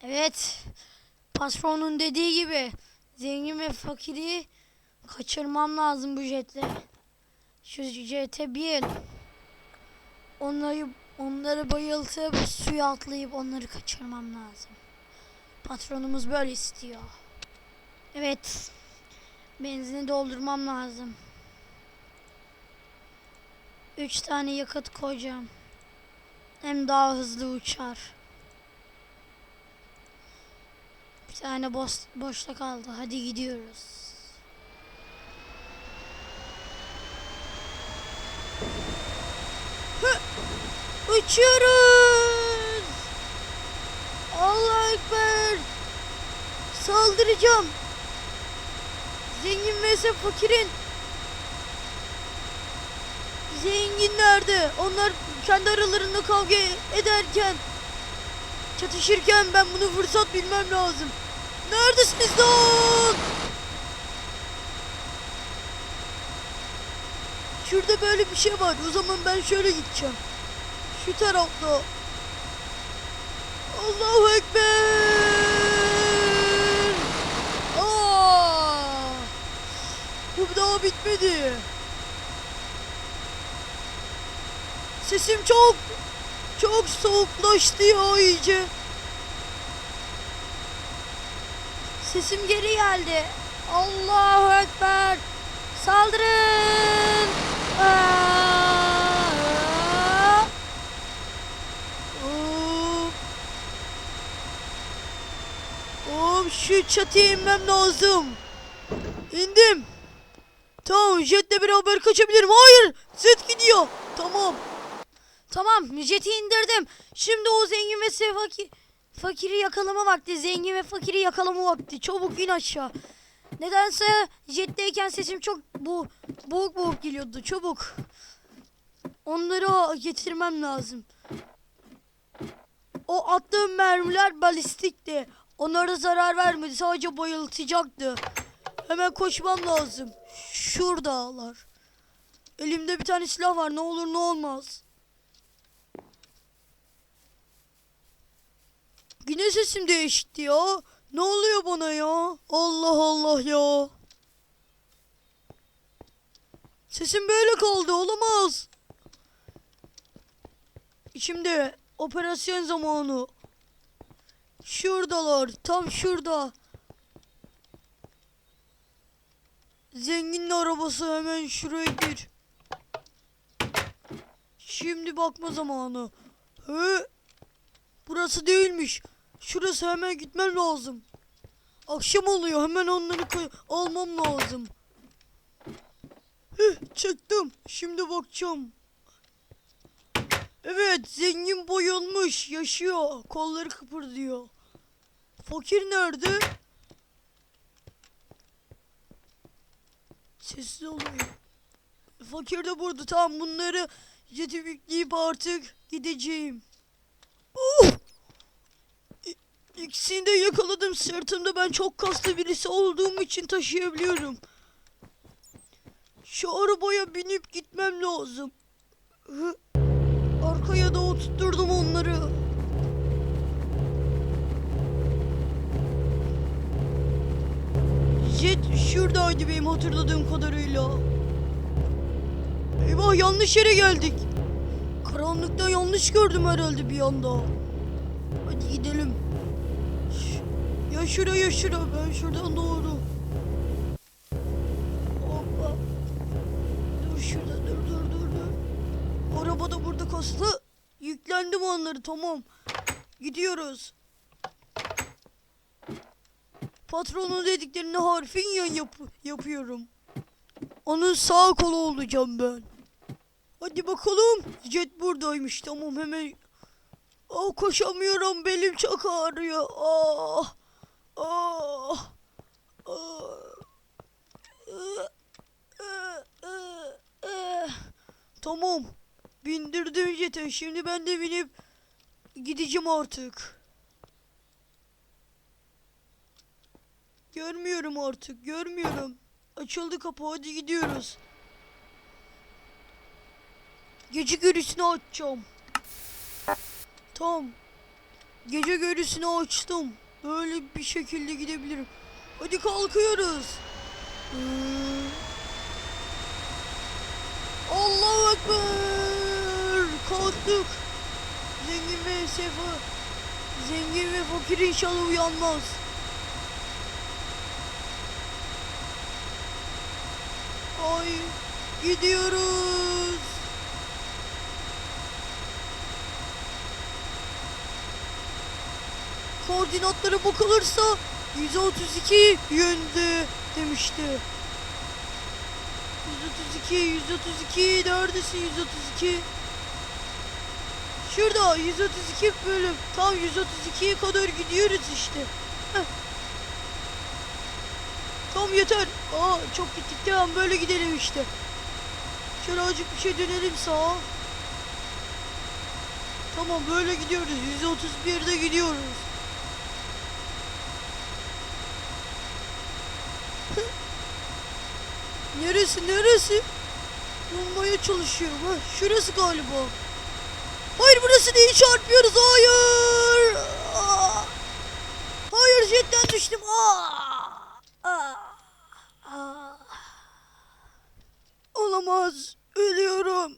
Evet. Patronun dediği gibi zengin ve fakiri kaçırmam lazım bu jetle. Şu jete bin. Onları onları bayıltıp suya atlayıp onları kaçırmam lazım. Patronumuz böyle istiyor. Evet. Benzini doldurmam lazım. Üç tane yakıt koyacağım. Hem daha hızlı uçar. Bir tane boş, boşta kaldı. Hadi gidiyoruz. Uçuyoruz. Allah Ekber. Saldıracağım. Zengin vs fakirin. Zengin nerede? Onlar kendi aralarında kavga ederken çatışırken ben bunu fırsat bilmem lazım. Neredesiniz lan? Şurada böyle bir şey var. O zaman ben şöyle gideceğim. Şu tarafta. Allahu Ekber. Aa! Bu daha bitmedi. Sesim çok çok soğuklaştı ya iyice. Sesim geri geldi. Allahu Ekber. Saldırın. Aa! Hop şu çatıya inmem lazım. İndim. Tamam jetle beraber kaçabilirim. Hayır jet gidiyor. Tamam. Tamam jeti indirdim. Şimdi o zengin ve fakir, fakiri yakalama vakti. Zengin ve fakiri yakalama vakti. Çabuk in aşağı. Nedense jetteyken sesim çok bu boğuk boğuk geliyordu. Çabuk. Onları getirmem lazım. O attığım mermiler balistikti. Onlara zarar vermedi. Sadece bayıltacaktı. Hemen koşmam lazım. Şuradalar. Elimde bir tane silah var. Ne olur ne olmaz. Yine sesim değişti ya. Ne oluyor bana ya? Allah Allah ya. Sesim böyle kaldı. Olamaz. Şimdi operasyon zamanı. Şuradalar. Tam şurada. Zenginin arabası hemen şuraya gir. Şimdi bakma zamanı. Hı? Burası değilmiş. Şurası hemen gitmem lazım. Akşam oluyor. Hemen onları koy- almam lazım. Heh, çıktım. Şimdi bakacağım. Evet, zengin bayılmış, yaşıyor. Kolları kıpırdıyor. Fakir nerede? Sessiz olayım. Fakir de burada. Tamam bunları jeti yükleyip artık gideceğim. İkisini de yakaladım. Sırtımda ben çok kaslı birisi olduğum için taşıyabiliyorum. Şu arabaya binip gitmem lazım. Arkaya da oturtturdum onları. Jet şuradaydı benim hatırladığım kadarıyla. Eyvah yanlış yere geldik. Karanlıkta yanlış gördüm herhalde bir anda. Hadi gidelim. Ya şuraya ya şuraya. Ben şuradan doğru. Hoppa. Dur şurada dur dur dur dur. Araba da burada kaslı. Yüklendim onları tamam. Gidiyoruz. Patronun dediklerini harfiyen yap yapıyorum. Onun sağ kolu olacağım ben. Hadi bakalım. Jet buradaymış. Tamam hemen. Oh, koşamıyorum. Belim çok ağrıyor. Ah. Ah. Tamam. Bindirdim jete. Şimdi ben de binip gideceğim artık. Görmüyorum artık. Görmüyorum. Açıldı kapı. Hadi gidiyoruz. Gece görüsünü açacağım. Tamam. gece görüsünü açtım. Böyle bir şekilde gidebilirim. Hadi kalkıyoruz. Ee, Allahu Ekber. Kalktık. Zengin ve sefa. Zengin ve fakir inşallah uyanmaz. Ay gidiyoruz. Koordinatlara bakılırsa 132 yönde demişti. 132, 132 neredesin 132? Şurada 132 bölüm. Tam 132'ye kadar gidiyoruz işte. Tam yeter. Aa çok gittik tamam böyle gidelim işte. Şöyle azıcık bir şey dönelim sağa. Tamam böyle gidiyoruz. 131'de gidiyoruz. Neresi neresi? Bulmaya çalışıyorum. Ha, şurası galiba. Hayır burası değil çarpıyoruz. Hayır. Aa! Hayır jetten düştüm. Aa! Aa! Aa! Olamaz. Ölüyorum.